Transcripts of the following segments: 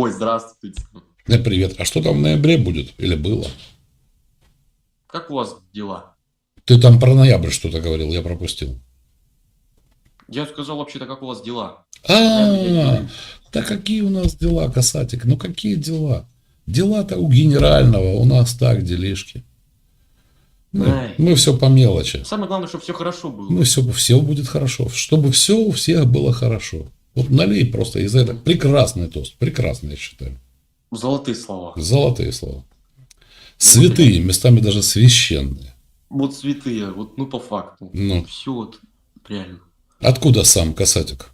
Ой, здравствуйте. Да, привет. А что там в ноябре будет? Или было? Как у вас дела? Ты там про ноябрь что-то говорил, я пропустил. Я сказал вообще-то, как у вас дела? А, да какие у нас дела, касатик? Ну какие дела? Дела-то у генерального, у нас так делишки. Мы, Ай. мы все по мелочи. Самое главное, чтобы все хорошо было. Ну все, все будет хорошо. Чтобы все у всех было хорошо. Вот налей просто из этого. Прекрасный тост. Прекрасный, я считаю. Золотые слова. Золотые слова. Святые, местами даже священные. Вот святые, вот ну по факту. Ну. Все вот реально. Откуда сам касатик?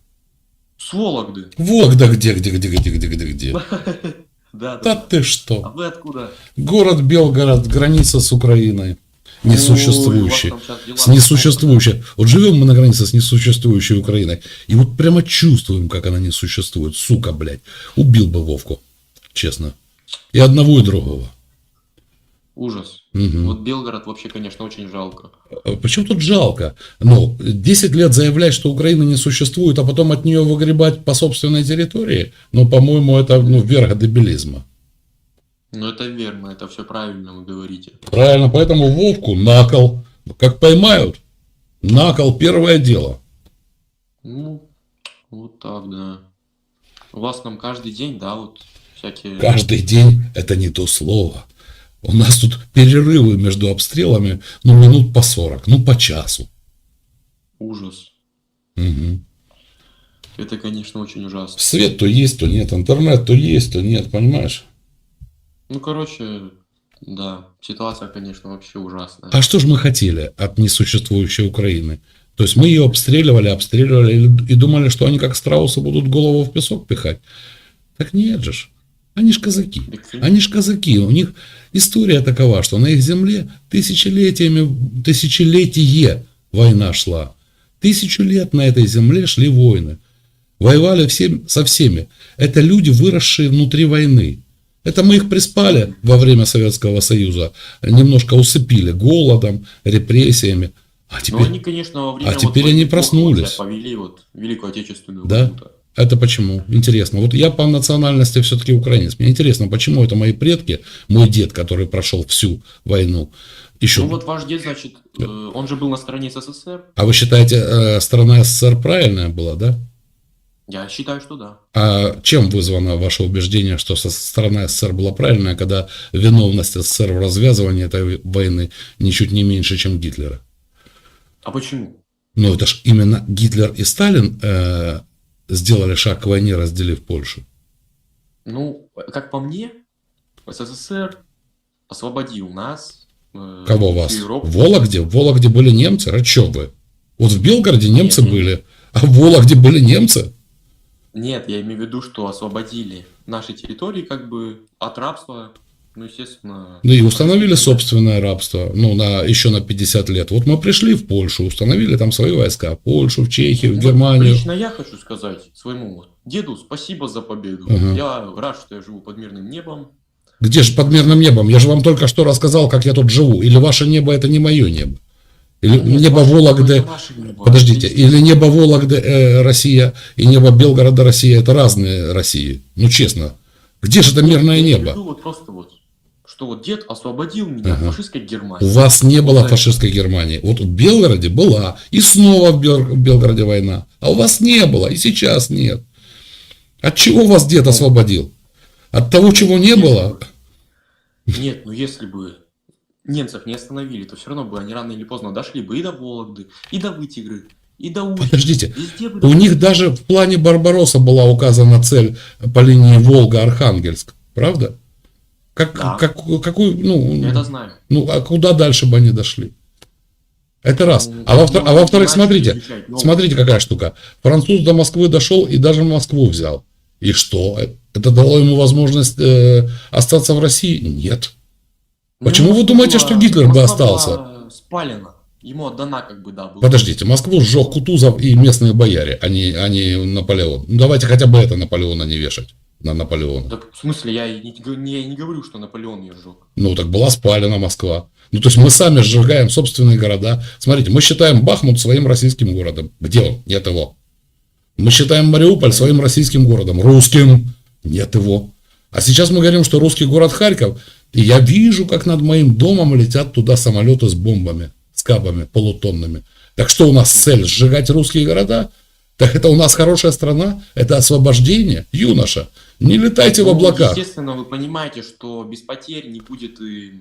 С Вологды. Вот да где, где, где, где, где, где, где. Да, Да ты А что? вы откуда? Город Белгород, граница с Украиной. Несуществующей. С несуществующей. Вот живем мы на границе с несуществующей Украиной. И вот прямо чувствуем, как она не существует. Сука, блядь. Убил бы Вовку. Честно. И одного, и другого. Ужас. Мгм. Вот Белгород вообще, конечно, очень жалко. А Почему тут жалко? Ну, 10 лет заявлять, что Украина не существует, а потом от нее выгребать по собственной территории, ну, по-моему, это ну, верх дебилизма. Но это верно, это все правильно вы говорите. Правильно, поэтому Вовку на кол. Как поймают, на кол первое дело. Ну, вот так, да. У вас там каждый день, да, вот всякие... Каждый день это не то слово. У нас тут перерывы между обстрелами, ну, минут по 40, ну, по часу. Ужас. Мгм. Это, конечно, очень ужасно. Свет то есть, то нет, интернет то есть, то нет, понимаешь? Ну, короче, да, ситуация, конечно, вообще ужасная. А что же мы хотели от несуществующей Украины? То есть мы ее обстреливали, обстреливали и думали, что они как страусы будут голову в песок пихать. Так нет же. Они ж казаки. Они ж казаки. У них история такова, что на их земле тысячелетиями, тысячелетие война шла. Тысячу лет на этой земле шли войны. Воевали все, со всеми. Это люди, выросшие внутри войны. Это мы их приспали во время Советского Союза, немножко усыпили голодом, репрессиями. А теперь, они, конечно, во время... а теперь они проснулись. повели вот Великую Отечественную Да? войну-то. это почему? Интересно. Вот я по национальности все-таки украинец. Мне интересно, почему это мои предки, мой дед, который прошел всю войну, еще... Ну, вот ваш дед, значит, э, он же был на стороне СССР. А вы считаете, э, страна СССР правильная была, да? Я считаю, что да. А чем вызвано ваше убеждение, что со- страна СССР была правильная, когда виновность СССР в развязывании этой войны ничуть не меньше, чем Гитлера? А почему? Ну, это ж именно Гитлер и Сталин э, сделали шаг к войне, разделив Польшу. Ну, как по мне, СССР освободил нас. э, Кого вас? Европу. В Вологде? В Вологде были немцы? А чё вы? Вот в Белгороде немцы нет. были, а в Вологде были немцы? Нет, я имею в виду, что освободили наши территории как бы от рабства. Ну, естественно... Да и установили собственное рабство, ну, на, еще на 50 лет. Вот мы пришли в Польшу, установили там свои войска, в Польшу, в Чехию, в Вот Германию. Лично я хочу сказать своему вот деду спасибо за победу. Ага. Я рад, что я живу под мирным небом. Где же под мирным небом? Я же вам только что рассказал, как я тут живу. Или ваше небо это не мое небо? Или Нет, небо Вологды, подождите, или небо Вологды э, Россия и небо Белгорода Россия это разные России. Ну честно, где же это мирное Я небо? вот просто вот, что вот дед освободил меня Ага. от фашистской Германии. У вас не было Вот фашистской Германии. Вот в Белгороде была, и снова в Бел- в Белгороде война. А у вас не было, и сейчас нет. От чего вас дед освободил? От того, чего не было? Нет, ну если бы немцев не остановили, то все равно бы они рано или поздно дошли бы и до Вологды, и до Вытигры, и до Устья. Подождите, Везде бы У них даже в плане Барбаросса была указана цель по линии Волга-Архангельск. Правда? Как, Да. как, какую, ну, Я это знаю. ну, а куда дальше бы они дошли? Это раз. Ну, А во-втор- ну, а во-вторых, смотрите, изучать новое. смотрите, какая штука. Француз до Москвы дошел и даже Москву взял. И что? Это дало ему возможность э, остаться в России? Нет. Почему вы Москва думаете, что Гитлер бы Москва остался? была спалена. Ему отдана как бы, да, была. Подождите, Москву сжег Кутузов и местные бояре, а не, а не Наполеон. Ну, давайте хотя бы это Наполеона не вешать. На Наполеона. Так, в смысле, я не, не- не говорю, что Наполеон ее сжег. Ну, так была спалена Москва. Ну, то есть мы сами сжигаем собственные города. Смотрите, мы считаем Бахмут своим российским городом. Где он? Нет его. Мы считаем Мариуполь своим российским городом. Русским. Нет его. А сейчас мы говорим, что русский город Харьков, и я вижу, как над моим домом летят туда самолеты с бомбами, с кабами полутонными. Так что у нас цель сжигать русские города? Так это у нас хорошая страна, это освобождение, юноша. Не летайте в Ну, облаках. Естественно, вы понимаете, что без потерь не будет и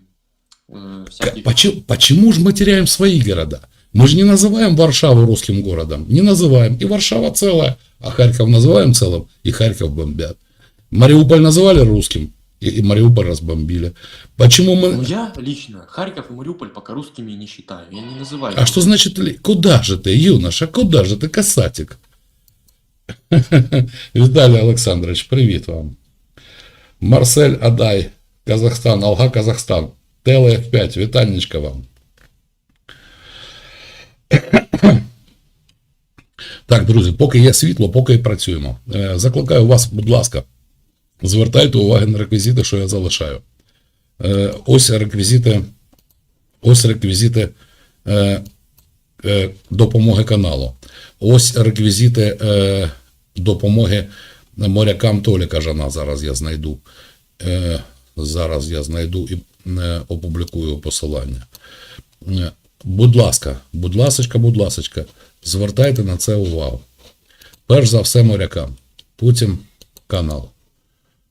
э, всяких... Почему, почему же мы теряем свои города? Мы же не называем Варшаву русским городом. Не называем. И Варшава целая. А Харьков называем целым, и Харьков бомбят. Мариуполь называли русским, и, и Мариуполь разбомбили. Почему мы... Ну, я лично Харьков и Мариуполь пока русскими не считаю. Я не называю. А что значит, ли- куда же ты, юноша, куда же ты, касатик? Виталий Олександрович, привіт вам. Марсель Адай, Казахстан, Алга Казахстан. Теле F5, вітаннячка вам. Так, друзі, поки є світло, поки працюємо. Е, Закликаю вас, будь ласка, звертайте увагу на реквізити, що я залишаю. Е, Ось реквізити, ось реквізити е, е, допомоги каналу. Ось реквізити допомоги морякам Толіка Жана. Зараз я знайду. Зараз я знайду і опублікую посилання. Будь ласка, будь ласочка, будь ласочка, звертайте на це увагу. Перш за все морякам, потім канал.